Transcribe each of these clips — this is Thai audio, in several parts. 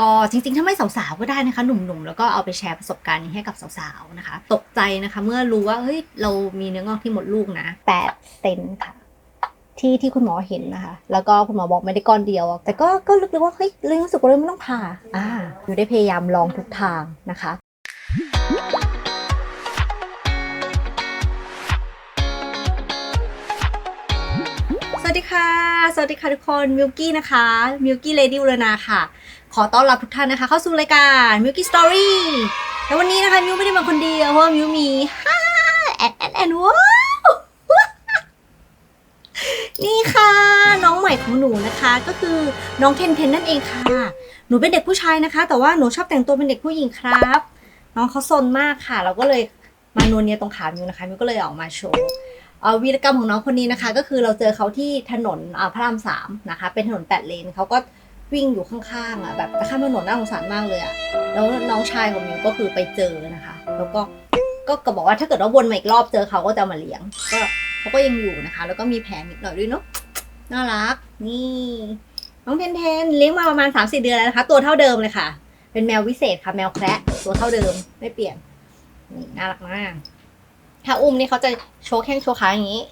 ก็จริงๆ ถ้าไม่สาวๆ ก็ได้นะคะ หนุ่มๆ แล้วก็เอาไปแชร์ประสบการณ์นี้ให้กับสาวๆ นะคะ ตกใจนะคะ เมื่อรู้ว่าเฮ้ยเรามีเนื้องอกที่หมดลูกนะแปดเซนค่ะที่ที่คุณหมอเห็นนะคะ แล้วก็คุณหมอบอกไม่ได้ก้อนเดียว แต่ก็ก็รู้สึกว่าเฮ้ยเลยรู้สึกว่าเลยไม่ต้องผ่าอ่าอยู่ได้พยายามลองทุกทางนะคะ ค่ะ สวัสดีค่ะทุกคนมิวกี้นะคะมิวกี้เลดี้อุรนาค่ะ ขอต้อนรับทุกท่านนะคะ เข้าสู่รายการ Milky Story แล้ววันนี้นะคะมิวไม่ได้มาคนเดียวเพราะมิวมีฮ่าแอนแอนแอนว้าวนี่ค่ะ น้องใหม่ของหนูนะคะ ก็คือน้องเทนเทนนั่นเองค่ะ หนูเป็นเด็กผู้ชายนะคะ แต่ว่าหนูชอบแต่งตัวเป็นเด็กผู้หญิงครับ น้องเขาซนมากค่ะ เราก็เลยมานวลเนียตรงขามิวนะคะมิวก็เลยออกมาโชว์ วีรกรรมของน้องคนนี้นะคะ ก็คือเราเจอเขาที่ถนนพระรามสามนะคะ เป็นถนนแปดเลนเขาก็วิ่งอยู่ข้างๆอะแบบข้ามถนนน่าสงสารมากเลยอะแล้วน้องชายของมิวก็คือไปเจอนะคะ แล้วก็ก็ก็บอกว่าถ้าเกิดว่าวนมาอีกรอบเจอเขาก็จะมาเลี้ยง ก็เขาก็ยังอยู่นะคะ แล้วก็มีแผลนิดหน่อยด้วยเนาะน่ารัก นี่น้องเทนเทนเลี้ยงมาประมาณ3าสี่เดือนแล้วนะคะ ตัวเท่าเดิมเลยค่ะ เป็นแมววิเศษค่ะ แมวแคระตัวเท่าเดิมไม่เปลี่ยนนี่น่ารักมาก ถ้าอุ้มนี่เขาจะโชว์แข้งโชว์ขาอย่างนี้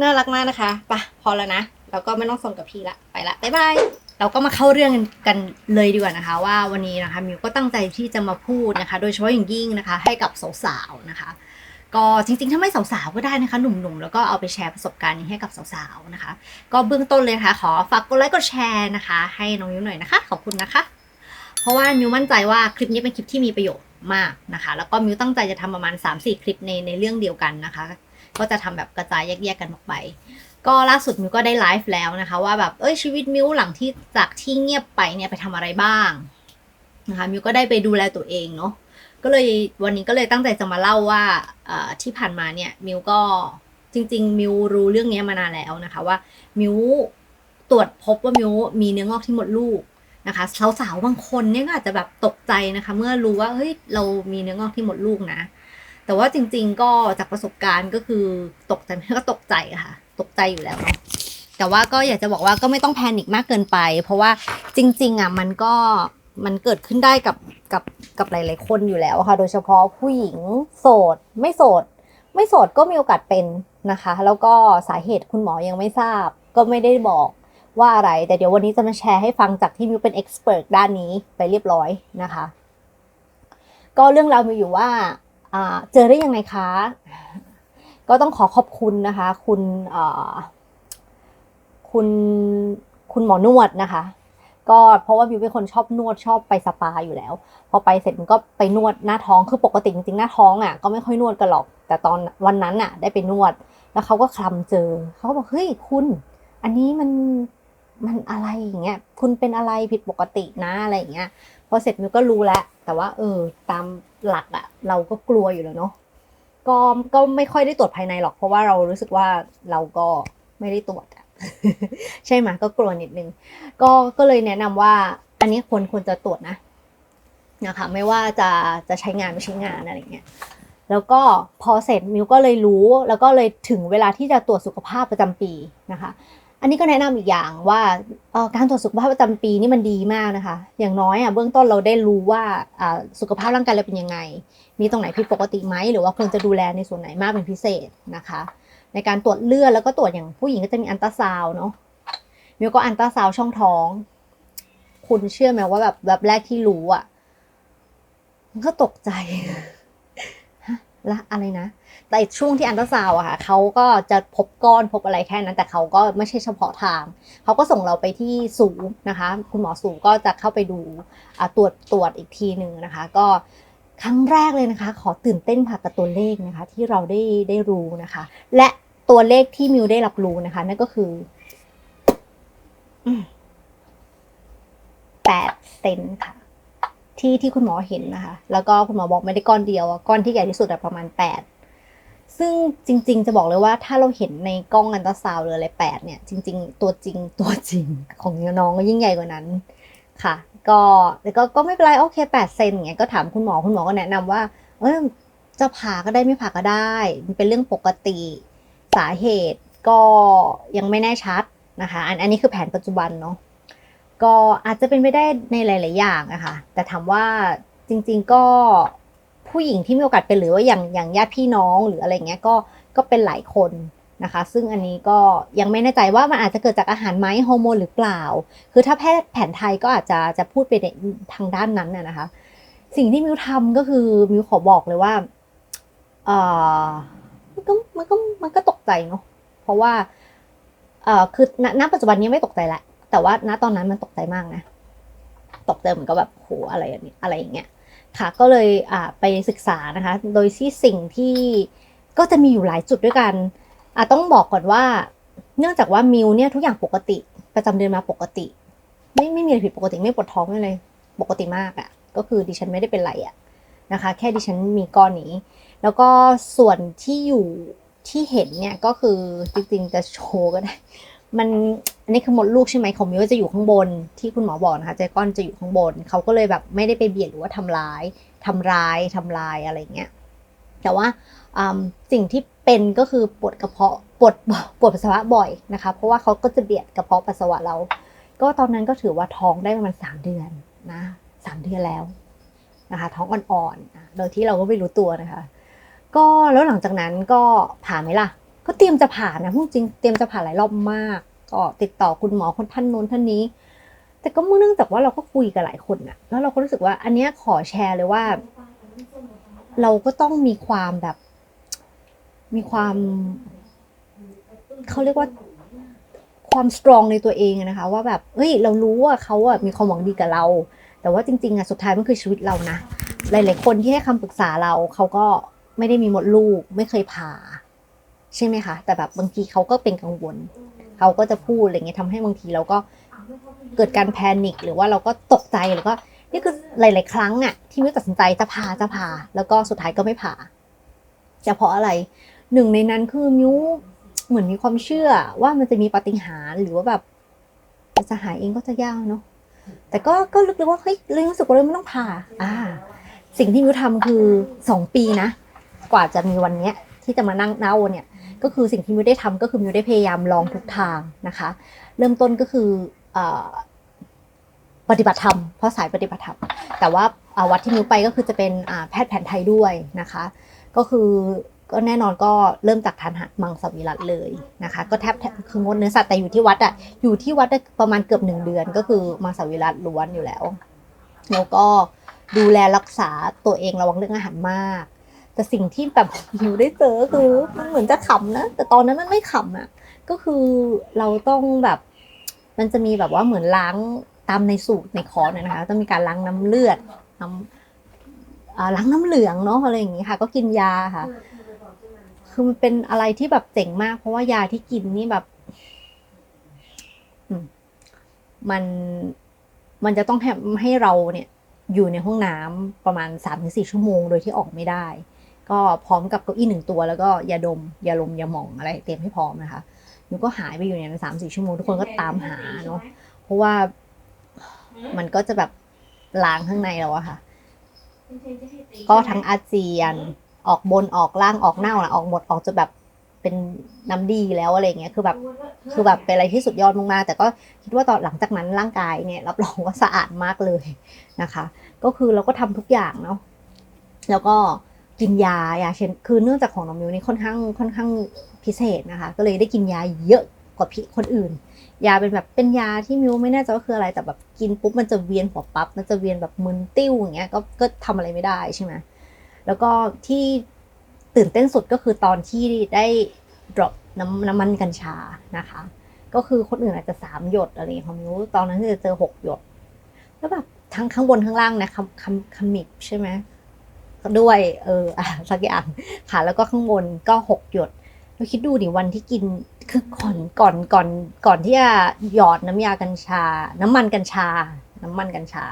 น่ารักมากนะคะปะพอแล้วนะเราก็ไม่ต้องส่งกับพี่ละไปละบ๊ายบายเราก็มาเข้าเรื่องกันเลยดีกว่านะคะ ว่าวันนี้นะคะมิวก็ตั้งใจที่จะมาพูดนะคะ โดยเฉพาะอย่างยิ่งนะคะ ให้กับสาวๆนะคะ ก็จริงๆ ถ้าไม่สาวๆก็ได้นะคะ หนุ่มๆ แล้วก็เอาไปแชร์ประสบการณ์นี้ให้กับสาวๆนะคะ ก็เบื้องต้นเลยนะคะขอฝากกดไลค์กดแชร์นะคะ ให้น้องมิวหน่อยนะคะ ขอบคุณนะคะ เพราะว่ามิวมั่นใจว่าคลิปนี้เป็นคลิปที่มีประโยชน์ มากนะคะ แล้วก็มิวตั้งใจจะทำประมาณ 3-4 คลิปในในเรื่องเดียวกันนะคะ ก็จะทำแบบกระจายแยกๆกันออกไป ก็ล่าสุดมิวก็ได้ไลฟ์แล้วนะคะ ว่าแบบเอ้ยชีวิตมิวหลังที่จากที่เงียบไปเนี่ยไปทำอะไรบ้างนะคะมิวก็ได้ไปดูแลตัวเองเนาะก็เลยวันนี้ก็เลยตั้งใจจะมาเล่าว่าที่ผ่านมาเนี่ยมิวก็จริง ๆ มิวรู้เรื่องนี้มานานแล้วนะคะว่ามิวตรวจพบว่ามิวมีเนื้องอกที่หมดลูก นะคะสาวๆบางคนเนี่ยก็อาจจะแบบตกใจนะคะ เมื่อรู้ว่าเฮ้ยเรามีเนื้องอกที่หมดลูกนะ แต่ว่าจริง ๆ ก็จากประสบการณ์ก็คือตกใจก็ตกใจค่ะ ตกใจอยู่แล้วเนาะแต่ว่าก็อยากจะบอกว่าก็ไม่ต้องแพนิคมากเกินไป เพราะว่าจริง ๆอะมันก็มันเกิดขึ้นได้กับกับกับหลาย ๆ คนอยู่แล้วค่ะ โดยเฉพาะผู้หญิงโสด ไม่โสด ไม่โสดก็มีโอกาสเป็นนะคะ แล้วก็สาเหตุคุณหมอยังไม่ทราบ ก็ไม่ได้บอก ว่าอะไร แต่เดี๋ยววันนี้จะมาแชร์ให้ฟังจากที่มิวเป็นเอ็กซ์เพรสด้านนี้ไปเรียบร้อยนะคะ ก็เรื่องราวมีอยู่ว่าเจอได้ยังไงคะ ก็ต้องขอขอบคุณนะคะ คุณคุณคุณหมอนวดนะคะ ก็เพราะว่ามิวเป็นคนชอบนวดชอบไปสปาอยู่แล้ว พอไปเสร็จมันก็ไปนวดหน้าท้องคือปกติจริงๆหน้าท้องอะก็ไม่ค่อยนวดกันหรอก แต่ตอนวันนั้นอะ ได้ไปนวด แล้วเขาก็คลำเจอเขาก็บอกเฮ้ยคุณ อันนี้มัน มันอะไรอย่างเงี้ยคุณเป็นอะไรผิดปกตินะอะไรอย่างเงี้ยพอเสร็จมิวก็รู้แล้วแต่ว่า เออ ตามหลักอะเราก็กลัวอยู่แล้วเนาะก็ก็ไม่ค่อยได้ตรวจภายในหรอก เพราะว่าเรารู้สึกว่าเราก็ไม่ได้ตรวจอะใช่ไหมก็กลัวนิดนึงก็ก็เลยแนะนำว่า อันนี้ควรควรจะตรวจนะนะคะไม่ว่าจะจะใช้งานไม่ใช้งานอะไรเงี้ยแล้วก็พอเสร็จมิวก็เลยรู้ แล้วก็เลยถึงเวลาที่จะตรวจสุขภาพประจำปีนะคะ อันนี้ก็แนะนำอีกอย่างว่าการตรวจสุขภาพประจำปีนี่มันดีมากนะคะ อย่างน้อยอะเบื้องต้นเราได้รู้ว่าสุขภาพร่างกายเราเป็นยังไง มีตรงไหนผิดปกติไหมหรือว่าควรจะดูแลในส่วนไหนมากเป็นพิเศษนะคะ ในการตรวจเลือดแล้วก็ตรวจอย่างผู้หญิงก็จะมีอันตราซาวเนาะมิวก็อันตราซาวช่องท้อง คุณเชื่อไหมว่าแบบแบบแรกที่รู้อะมันก็ตกใจฮะละอะไรนะ แต่ช่วงที่อันตราซาวอะค่ะเขาก็จะพบก้อนพบอะไรแค่นั้น แต่เขาก็ไม่ใช่เฉพาะทางเขาก็ส่งเราไปที่สูนะคะ คุณหมอสูก็จะเข้าไปดูตรวจตรวจอีกทีหนึ่งนะคะ ก็ครั้งแรกเลยนะคะ ขอตื่นเต้นค่ะกับตัวเลขนะคะ ที่เราได้ได้รู้นะคะ และตัวเลขที่มิวได้รับรู้นะคะ นั่นก็คือแปดเซนค่ะที่ที่คุณหมอเห็นนะคะ แล้วก็คุณหมอบอกไม่ได้ก้อนเดียว ก้อนที่ใหญ่ที่สุดประมาณแปด ซึ่งจริง ๆ จะบอกเลยว่าถ้าเราเห็นในกล้องอันตราซาวหรืออะไรแปดเนี่ย จริง ๆ ตัวจริงตัวจริงของน้องก็ยิ่งใหญ่กว่านั้นค่ะ ก็แล้วก็ก็ไม่เป็นไรโอเคแปดเซนอย่างเงี้ยก็ถามคุณหมอคุณหมอก็แนะนำว่า เออจะผ่าก็ได้ไม่ผ่าก็ได้มันเป็นเรื่องปกติสาเหตุก็ยังไม่แน่ชัดนะคะ อันอันนี้คือแผนปัจจุบันเนาะก็อาจจะเป็นไปได้ในหลาย ๆ อย่างอะค่ะแต่ถามว่าจริง ๆ ก็ ผู้หญิงที่มีโอกาสเป็นหรือว่าอย่างอย่างญาติพี่น้องหรืออะไรเงี้ยก็ก็เป็นหลายคนนะคะ ซึ่งอันนี้ก็ยังไม่แน่ใจว่ามันอาจจะเกิดจากอาหารไหมฮอร์โมนหรือเปล่า คือถ้าแพทย์แผนไทยก็อาจจะจะพูดไปในทางด้านนั้นน่ะนะคะ สิ่งที่มิวทำก็คือมิวขอบอกเลยว่าเออมันก็มันก็มันก็ตกใจเนาะเพราะว่าเออคือณณปัจจุบันนี้ไม่ตกใจละแต่ว่าณตอนนั้นมันตกใจมากนะตกใจเหมือนกับแบบโหอะไรอะไรอย่างเงี้ย ค่ะก็เลยไปศึกษานะคะ โดยที่สิ่งที่ก็จะมีอยู่หลายจุดด้วยกันต้องบอกก่อนว่า เนื่องจากว่ามิวเนี่ยทุกอย่างปกติ ประจำเดือนมาปกติ ไม่ไม่มีอะไรผิดปกติไม่ปวดท้องไม่เลย ปกติมากอะ่ะ ก็คือดิฉันไม่ได้เป็นไรอะ่ะนะคะ แค่ดิฉันมีก้อนนี้ แล้วก็ส่วนที่อยู่ที่เห็นเนี่ยก็คือจริงๆจะโชว์ก็ได้ มันอันนี้คือมดลูกใช่ไหมของมิวจะอยู่ข้างบนที่คุณหมอบอกนะคะใจก้อนจะอยู่ข้างบน เขาก็เลยแบบไม่ได้ไปเบียดหรือว่าทำร้ายทำร้ายทำลายอะไรเงี้ยแต่ว่าอืมสิ่งที่เป็นก็คือปวดกระเพาะปวดปวดปัสสาวะบ่อยนะคะเพราะว่าเขาก็จะเบียดกระเพาะปัสสาวะเรา ก็ตอนนั้นก็ถือว่าท้องได้ประมาณสามเดือนนะสามเดือนแล้วนะคะท้องอ่อนๆโดยที่เราก็ไม่รู้ตัวนะคะ ก็แล้วหลังจากนั้นก็ผ่าไหมล่ะ ก็เตรียมจะผ่านะพูดจริงเตรียมจะผ่าหลายรอบมาก ก็ติดต่อคุณหมอคนท่านโน้นท่านนี้ แต่ก็เนื่องจากว่าเราก็คุยกับหลายคนอะแล้วเราก็รู้สึกว่า อันเนี้ยขอแชร์เลยว่า เราก็ต้องมีความแบบ มีความเขาเรียกว่าความสตรองในตัวเองนะคะ ว่าแบบเฮ้ย เรารู้ว่าเขาอะมีความหวังดีกับเรา แต่ว่าจริงๆอะสุดท้ายมันคือชีวิตเรานะหลาย ๆ คนที่ให้คำปรึกษาเราเขาก็ไม่ได้มีมดลูก ไม่เคยผ่า ใช่ไหมคะ แต่แบบบางทีเขาก็เป็นกังวล เขาก็จะพูดอะไรเงี้ยทำให้บางทีเราก็เกิดการแพนิคหรือว่าเราก็ตกใจหรือก็นี่คือหลาย ๆ ครั้งอะที่มิวตัดสินใจจะผ่าจะผ่าแล้วก็สุดท้ายก็ไม่ผ่าจะเพราะอะไรหนึ่งในนั้นคือมิวเหมือนมีความเชื่อว่ามันจะมีปาฏิหาริย์หรือว่าแบบจะหายเองก็จะยากเนาะแต่ก็ก็ลึกว่าเฮ้ยเลยรู้สึกว่าเลยไม่ต้องผ่า อ่า สิ่งที่มิวทำคือสองปีนะ กว่าจะมีวันเนี้ย ที่จะมานั่งเน่าเนี่ย ก็คือสิ่งที่มิวได้ทำก็คือมิวได้พยายามลองทุกทางนะคะ เริ่มต้นก็คืออปฏิบัติธรรมเพราะสายปฏิบัติธรรม แต่ว่าวัดที่มิวไปก็คือจะเป็นแพทย์แผนไทยด้วยนะคะ ก็คือก็แน่นอนก็เริ่มจากทานหามังสวิรัตเลยนะคะ ก็แทบคืองดเนื้อสัตว์แต่อยู่ที่วัดอะอยู่ที่วัดได้ประมาณเกือบหนึ่งเดือน ก็คือมังสวิรัตล้วนอยู่แล้วแล้วก็ดูแลรักษาตัวเองระวังเรื่องอาหารมาก แต่สิ่งที่แบบมิวได้เจอคือมันเหมือนจะขำนะ แต่ตอนนั้นมันไม่ขำอะก็คือเราต้องแบบ มันจะมีแบบว่าเหมือนล้างตามในสูตรในคอร์สเนี่ยนะคะ ต้องมีการล้างน้ำเลือดน้ำล้างน้ำเหลืองเนาะอะไรอย่างงี้ค่ะ ก็กินยาค่ะ คือมันเป็นอะไรที่แบบเจ๋งมาก เพราะว่ายาที่กินนี่แบบมันมันจะต้องให้ให้เราเนี่ยอยู่ในห้องน้ำประมาณสามถึงสี่ชั่วโมงโดยที่ออกไม่ได้ ก็พร้อมกับเก้าอี้หนึ่งตัว แล้วก็ยาดมยาลมยาหม่องอะไรเตรียมให้พร้อมนะคะหนูก็หายไปอยู่ในนั้นสามสี่ชั่วโมงทุกคนก็ตามหาเนาะเพราะว่ามันก็จะแบบล้างข้างในเราอะค่ะ ก็ทั้งอาเจียนออกบนออกล่างออกเน่านะออกหมดออกจะแบบเป็นน้ำดีแล้วอะไรเงี้ยคือแบบคือแบบเป็นอะไรที่สุดยอดมากๆแต่ก็คิดว่าตอนหลังจากนั้นร่างกายเนี่ยรับรองว่าสะอาดมากเลยนะคะ ก็คือเราก็ทำทุกอย่างเนาะแล้วก็ กินยายาเช่นคือเนื่องจากของน้องมิวนี่ค่อนข้างค่อนข้างพิเศษนะคะ ก็เลยได้กินยาเยอะกว่าพี่คนอื่น ยาเป็นแบบเป็นยาที่มิวไม่แน่ใจว่าคืออะไรแต่แบบกินปุ๊บมันจะเวียนหัวปั๊บมันจะเวียนแบบมึนติ้วอย่างเงี้ยก็ก็ทำอะไรไม่ได้ใช่ไหมแล้วก็ที่ตื่นเต้นสุดก็คือตอนที่ได้ drop น้ำน้ำมันกัญชานะคะ ก็คือคนอื่นอาจจะสามหยดอะไรอย่างเงี้ยของมิวตอนนั้นจะเจอหกหยดแล้วแบบทั้งข้างบนข้างล่างนะคำคำคำมิบใช่ไหม ด้วยเอออะสักอย่างค่ะ แล้วก็ข้างบนก็หกหยดเราคิดดูดิวันที่กินคือก่อนก่อนก่อนก่อนที่จะหยอดน้ำยากัญชา น้ำมันกัญชา น้ำมันกัญชา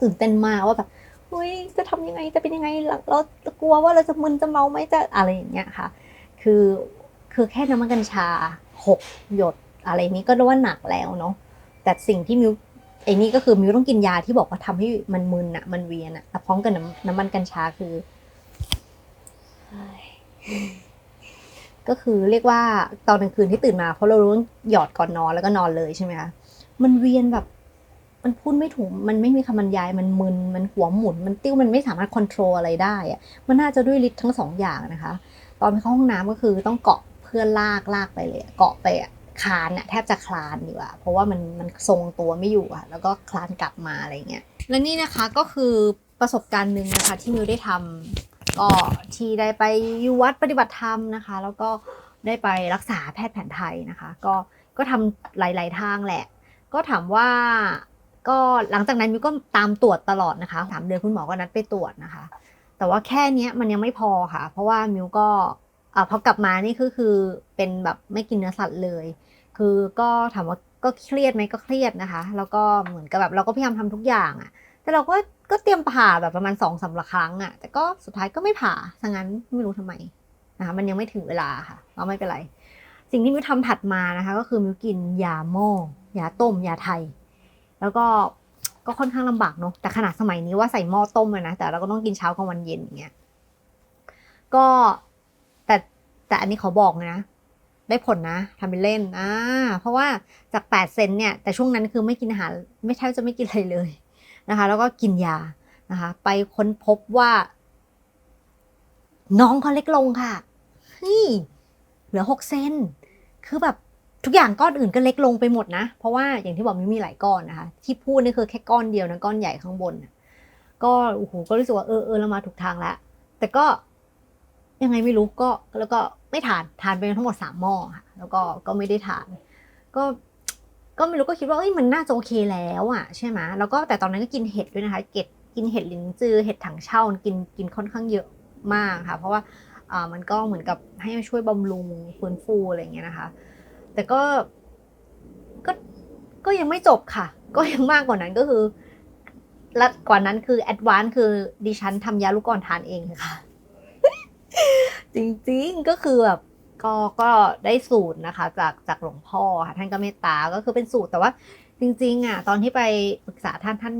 ตื่นเต้นมากว่าแบบเฮ้ยจะทำยังไงจะเป็นยังไงเราเรากลัวว่าเราจะมึนจะเมาไหมจะอะไรอย่างเงี้ยค่ะ คือคือแค่น้ำมันกัญชาหกหยดอะไรนี้ก็เรียกว่าหนักแล้วเนาะแต่สิ่งที่มิว ไอ้นี่ก็คือมิวต้องกินยาที่บอกว่าทำให้มันมึนอะมันเวียนอะแต่พร้อมกับน้ำน้ำมันกัญชาคือ ก็คือเรียกว่าตอนกลางคืนที่ตื่นมาเพราะเรารู้หยอดก่อนนอนแล้วก็นอนเลยใช่ไหมคะมันเวียนแบบ มันพูดไม่ถูกมันไม่มีคำบรรยายมันมึนมันหัวหมุน มันติ้วมันไม่สามารถควบคุมอะไรได้อะมันน่าจะด้วยฤทธิ์ทั้งสองอย่างนะคะ ตอนไปเข้าห้องน้ำก็คือต้องเกาะเพื่อนลากลากไปเลยเกาะไปอะ คลานอะแทบจะคลานอยู่อะเพราะว่ามันมันทรงตัวไม่อยู่อะแล้วก็คลานกลับมาอะไรเงี้ยและนี่นะคะก็คือประสบการณ์หนึ่งนะคะที่มิวได้ทำก็ที่ได้ไปอยู่วัดปฏิบัติธรรมนะคะ แล้วก็ได้ไปรักษาแพทย์แผนไทยนะคะ ก็ก็ทำหลาย ๆ ทางแหละ ก็ถามว่าก็หลังจากนั้นมิวก็ตามตรวจตลอดนะคะสามเดือนคุณหมอก็นัดไปตรวจนะคะ แต่ว่าแค่นี้มันยังไม่พอค่ะ เพราะว่ามิวก็ อ่าพอกลับมานี่ก็คือเป็นแบบไม่กินเนื้อสัตว์เลย คือก็ถามว่าก็เครียดไหมก็เครียดนะคะ แล้วก็เหมือนกับแบบเราก็พยายามทำทุกอย่างอะแต่เราก็ก็เตรียมผ่าแบบประมาณสองสามครั้งอะแต่ก็สุดท้ายก็ไม่ผ่าซะงั้นไม่รู้ทำไมนะคะมันยังไม่ถึงเวลาค่ะก็ไม่เป็นไร สิ่งที่มิวทำถัดมานะคะ ก็คือมิวกินยาหม้อยาต้มยาไทย แล้วก็ก็ค่อนข้างลำบากเนาะแต่ขนาดสมัยนี้ว่าใส่หม้อต้มเลยนะแต่เราก็ต้องกินเช้ากลางวันเย็นอย่างเงี้ยก็ แต่อันนี้เขาบอกนะ ได้ผลนะทำเป็นเล่นอ่าเพราะว่าจาก8เซนเนี่ยแต่ช่วงนั้นคือไม่กินอาหารไม่แทบจะไม่กินอะไรเลยนะคะ แล้วก็กินยานะคะ ไปค้นพบว่า น้องเขาเล็กลงค่ะเฮ้ยเหลือ6เซนคือแบบทุกอย่างก้อนอื่นก็เล็กลงไปหมดนะ เพราะว่าอย่างที่บอกมันมีหลายก้อนนะคะ ที่พูดนี่คือแค่ก้อนเดียวนะก้อนใหญ่ข้างบน ก็โอ้โหก็รู้สึกว่าเออเออเรามาถูกทางแล้วแต่ก็ ยังไงไม่รู้ก็แล้วก็ไม่ทานทานไปทั้งหมดสามหม้อค่ะแล้วก็ก็ไม่ได้ทาน ก็ก็ไม่รู้ก็คิดว่าเอ้ยมันน่าจะโอเคแล้วอะใช่ไหมแล้วก็แต่ตอนนั้นก็กินเห็ดด้วยนะคะเก็ดกินเห็ดลินจือเห็ดถังเช่ากินกินค่อนข้างเยอะมากค่ะ เพราะว่าอ่ามันก็เหมือนกับให้มาช่วยบำรุงฟื้นฟูอะไรอย่างเงี้ยนะคะ แต่ก็ก็ก็ยังไม่จบค่ะ ก็ยังมากกว่านั้นก็คือและกว่านั้นคือแอดวานคือดิฉันทำยาลูกกรอนทานเองค่ะ จริงๆก็คือแบบก็ก็ได้สูตรนะคะจากจากหลวงพ่อค่ะท่านก็เมตตาก็คือเป็นสูตรแต่ว่าจริงๆอะตอนที่ไปปรึกษาท่านท่าน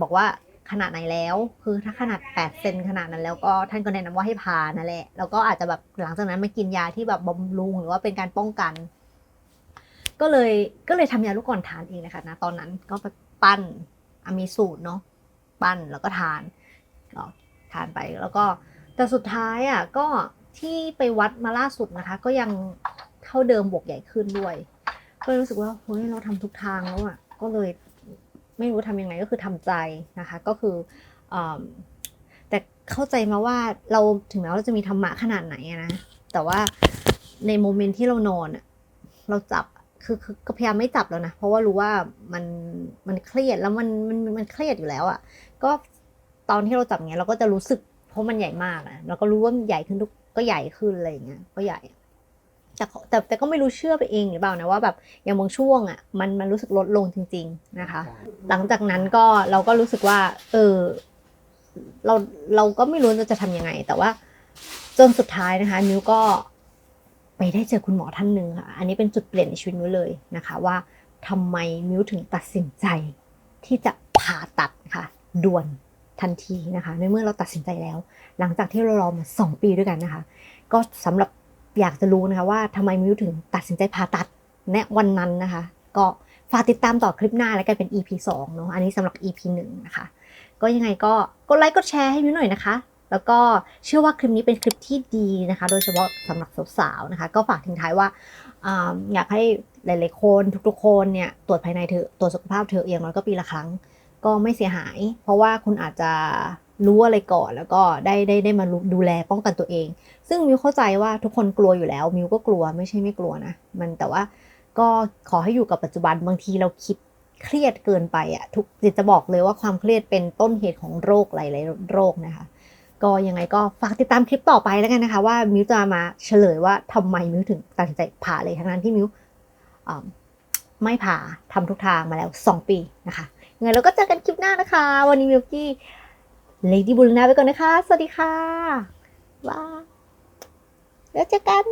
บอกว่าขนาดไหนแล้ว คือถ้าขนาด8เซนขนาดนั้นแล้วก็ท่านก็แนะนำว่าให้พานั่นแหละแล้วก็อาจจะแบบหลังจากนั้นมากินยาที่แบบบำรุงหรือว่าเป็นการป้องกัน ก็เลยก็เลยทำยาลูกก่อนทานเองนะคะนะตอนนั้นก็ไปปั้นอะมีสูตรเนาะปั้นแล้วก็ทานก็ทานไปแล้วก็แต่สุดท้ายอะก็ ที่ไปวัดมาล่าสุดนะคะ ก็ยังเท่าเดิมบวกใหญ่ขึ้นด้วย ก็เลยรู้สึกว่าเฮ้ยเราทำทุกทางแล้วอะก็เลยไม่รู้ทำยังไงก็คือทำใจนะคะ ก็คืออแต่เข้าใจมาว่าเราถึงแม้ว่าเราจะมีธรรมะขนาดไหนนะแต่ว่าในโมเมนต์ที่เรานอนอะเราจับคือคือก็พยายามไม่จับแล้วนะ เพราะว่ารู้ว่ามันมันเครียดแล้วมันมันมันเครียดอยู่แล้วอะ่ะ ก็ตอนที่เราจับเงี้ยเราก็จะรู้สึกเพราะมันใหญ่มากนะเราก็รู้ว่ามันใหญ่ขึ้นทุก ก็ใหญ่ขึ้นอะไรอย่างเงี้ยก็ใหญ่ แต่แต่แต่ก็ไม่รู้เชื่อไปเองหรือเปล่านะว่าแบบอย่างบางช่วงอะมันมันรู้สึกลดลงจริง ๆนะคะ หลังจากนั้นก็เราก็รู้สึกว่า เออเราเราก็ไม่รู้เราจะทำยังไง แต่ว่าจนสุดท้ายนะคะมิวก็ไปได้เจอคุณหมอท่านหนึ่งค่ะ อันนี้เป็นจุดเปลี่ยนในชีวิตมิวเลยนะคะ ว่าทำไมมิวถึงตัดสินใจที่จะผ่าตัดค่ะด่วน ทันทีนะคะ ในเมื่อเราตัดสินใจแล้ว หลังจากที่เรารอมาสองปีด้วยกันนะคะ ก็สำหรับอยากจะรู้นะคะว่าทำไมมิวถึงตัดสินใจผ่าตัดในวันนั้นนะคะ ก็ฝากติดตามต่อคลิปหน้าแล้วกันเป็น EP 2เนาะอันนี้สำหรับ EP 1นะคะ ก็ยังไงก็กดไลค์กดแชร์ให้มิวหน่อยนะคะ แล้วก็เชื่อว่าคลิปนี้เป็นคลิปที่ดีนะคะ โดยเฉพาะสำหรับสาวๆนะคะ ก็ฝากทิ้งท้ายว่าอ่าอยากให้หลายๆคนทุกๆคนเนี่ยตรวจภายในเถอะตรวจสุขภาพเถอะอย่างน้อยก็ปีละครั้ง ก็ไม่เสียหาย เพราะว่าคุณอาจจะรู้อะไรก่อนแล้วก็ได้ได้ได้มาดูแลป้องกันตัวเอง ซึ่งมิวเข้าใจว่าทุกคนกลัวอยู่แล้ว มิวก็กลัวไม่ใช่ไม่กลัวนะ มันแต่ว่าก็ขอให้อยู่กับปัจจุบันบางทีเราคิดเครียดเกินไปอะทุกจะบอกเลยว่าความเครียดเป็นต้นเหตุของโรคหลายๆโรคนะคะ ก็ยังไงก็ฝากติดตามคลิปต่อไปแล้วกันนะคะ ว่ามิวจะมาเฉลยว่าทำไมมิวถึงตัดสินใจผ่าเลยทั้งนั้นที่มิวไม่ผ่าทำทุกทางมาแล้ว 2 ปีนะคะ งไงเราก็เจอกันคลิปหน้านะคะ วันนี้มิวกี้เลดี้บุลนาไปก่อนนะคะ สวัสดีค่ะบาแล้วเจอกัน